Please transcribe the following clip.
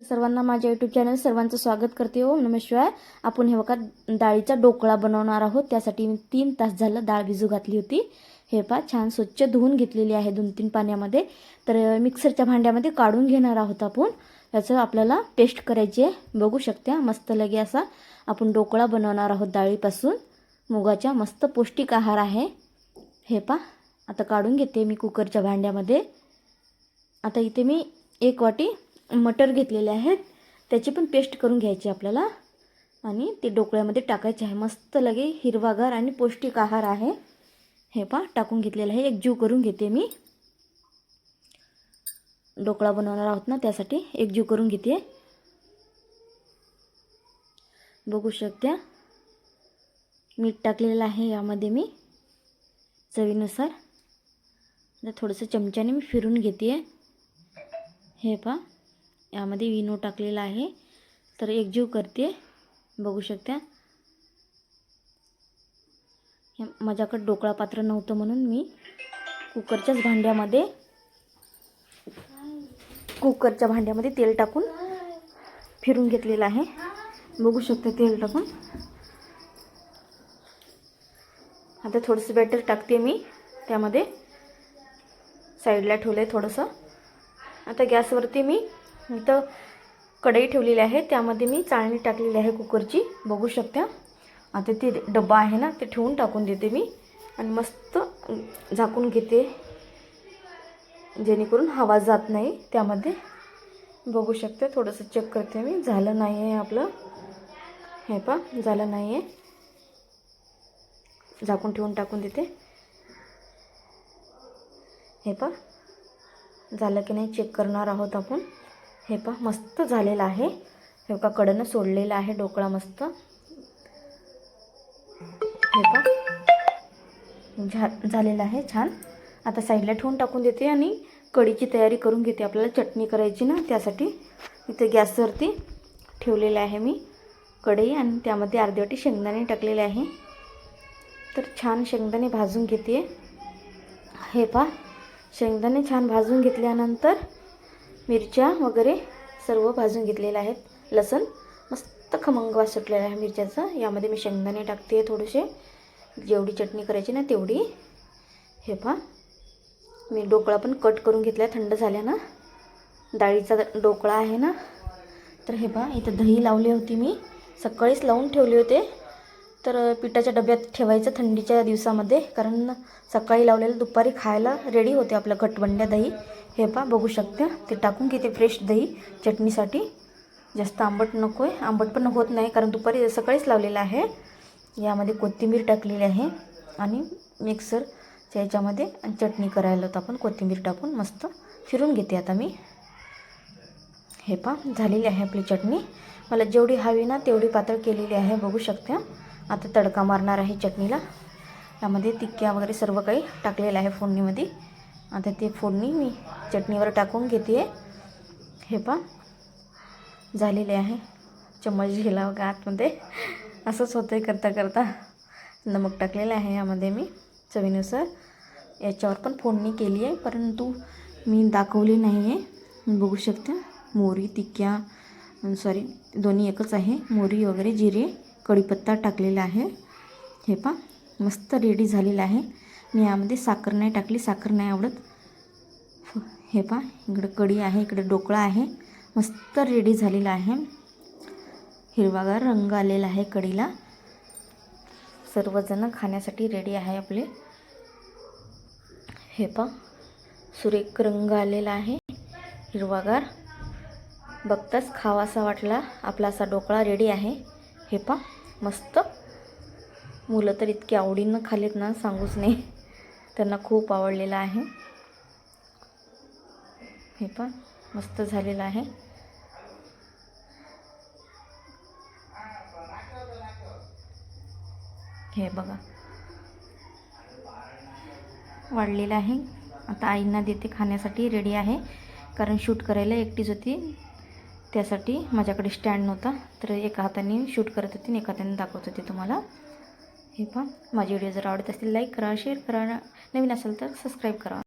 सर्वांना माझ्या YouTube channel सर्वांचं स्वागत करते हो नमस्कार. आपण हे बघा डाळीचा ढोकळा बनवणार आहोत. त्यासाठी मी तीन तास झालं डाळ भिजू घातली होती. हे पहा छान स्वच्छ धुवून घेतलेली आहे दोन तीन पाण्यामध्ये. तर मिक्सरच्या भांड्यामध्ये काढून घेणार आहोत आपण. याचं आपल्याला पेस्ट करायची आहे. बघू शकता मस्त लगे असा आपण ढोकळा बनवणार आहोत डाळीपासून. मुगाच्या मस्त पौष्टिक आहार आहे. हे पहा आता काढून घेते मी कुकरच्या भांड्यामध्ये. आता इथे मी एक वाटी मटर घेतलेले आहेत. त्याची पण पेस्ट करून घ्यायची आपल्याला. आणि ते डोकळ्यामध्ये टाकायचे आहे. मस्त लगे हिरवागार आणि पौष्टिक आहार आहे. हे पा टाकून घेतलेलं आहे. एक जीव करून घेते मी. ढोकळा बनवणार आहोत ना त्यासाठी. एक जीव करून घेते. बघू शकत्या मीठ टाकलेलं आहे यामध्ये मी चवीनुसार. थोडंसं चमच्याने मी फिरून घेते. हे पा यामध्ये विनो टाकलेला आहे. तर एकजीव करते. बघू शकता. माझ्याकडे ढोकळा पात्र नव्हतं म्हणून मी कुकरच्याच भांड्यामध्ये कुकरच्या भांड्यामध्ये तेल टाकून फिरून घेतलेलं आहे. बघू शकता तेल टाकून. आता थोडंसं बॅटर टाकते मी. त्यामध्ये साईडला ठेवलं आहे थोडंसं. आता गॅसवरती मी इथं कढई ठेवलेली आहे. त्यामध्ये मी चाळणी टाकलेली आहे कुकरची. बघू शकता. आता ते डब्बा आहे ना ते ठेवून टाकून देते मी. आणि मस्त झाकून घेते. जेणेकरून हवा जात नाही त्यामध्ये. बघू शकते थोडंसं चेक करते मी. झालं नाही आहे आपलं. हे पा झालं नाही आहे झाकून ठेवून टाकून देते. हे पा झालं की नाही चेक करणार आहोत आपण. हे पहा मस्त झालेलं आहे. हे का कडनं सोडलेलं आहे ढोकळा मस्त. हे पहा झा झालेलं आहे छान. आता साईडला ठेवून टाकून देते आणि कढीची तयारी करून घेते. आपल्याला चटणी करायची ना त्यासाठी. इथे गॅसवरती ठेवलेलं आहे मी कढई आणि त्यामध्ये अर्धी वाटी शेंगदाणे टाकलेले आहे. तर छान शेंगदाणे भाजून घेते. हे पहा शेंगदाणे छान भाजून घेतल्यानंतर मिरच्या वगैरे सर्व भाजून घेतलेल्या आहेत. लसण मस्त खमंग वास सुटलेला आहे मिरच्याचा. यामध्ये मी शेंगदाणे टाकते थोडेसे. जेवढी चटणी करायची ना तेवढी. हे पहा. मी ढोकळा पण कट करून घेतला थंड झाल्या ना. डाळीचा ढोकळा आहे ना. तर हे पहा इथं दही लावली होती मी. सकाळीच लावून ठेवले होते. तर पिठाच्या डब्यात ठेवायचं थंडीच्या दिवसामध्ये कारण सकाळी लावलेलं दुपारी खायला रेडी होते आपलं घटवंड्या दही. हे पा बघू शकते. ते टाकून घेते फ्रेश दही. चटणीसाठी जास्त आंबट नको आहे आंबट पण होत नाही कारण दुपारी सकाळीच लावलेलं आहे. यामध्ये कोथिंबीर टाकलेली आहे आणि मिक्सरच्या याच्यामध्ये आणि चटणी करायला होतं आपण. कोथिंबीर टाकून मस्त फिरून घेते आता मी. हे पा झालेली आहे आपली चटणी. मला जेवढी हवी ना तेवढी पातळ केलेली आहे. बघू शकते. आता तडका मारणार आहे चटणीला. त्यामध्ये तिक्क्या वगैरे सर्व काही टाकलेलं आहे फोडणीमध्ये. आता ते फोडणी मी चटणीवर टाकून घेते हे पा झालेले आहे. चम्मच गेला बघा आतमध्ये. असंच होतं आहे करता करता. नमक टाकलेलं आहे यामध्ये मी चवीनुसार. याच्यावर पण फोडणी केली आहे परंतु मी दाखवली नाही आहे बघू शकता. मोरी तिक्या सॉरी दोन्ही एकच आहे. मोरी वगैरे जिरे. कढीपत्ता टाकलेला आहे. हे पा मस्त रेडी झालेलं आहे. मी यामध्ये साखर नाही टाकली साखर नाही आवडत. हे पा इकडं कढी आहे इकडे ढोकळा आहे. मस्त रेडी झालेला आहे. हिरवागार रंग आलेला आहे कढीला. सर्वजण खाण्यासाठी रेडी आहे आपले. हे पा सुरेख रंग आलेला आहे. हिरवागार. बघताच खावासा वाटला. आपला असा ढोकळा रेडी आहे. हे पा मस्त. मुलं तर इतकी आवडीनं खालीत ना सांगूच नाही. त्यांना खूप आवडलेलं आहे. हे पा मस्त झालेलं आहे. हे बघा. वाढलेलं आहे. आता आईंना देते खाण्यासाठी रेडी आहे. कारण शूट करायला एकटीच होती. त्यासाठी माझ्याकडे स्टँड नव्हता. तर एका हाताने शूट करत होती आणि एका हाताने दाखवत होते तुम्हाला. हे पहा माझे व्हिडिओ जर आवडत असतील लाईक करा शेअर करा. नवीन असेल तर सबस्क्राईब करा.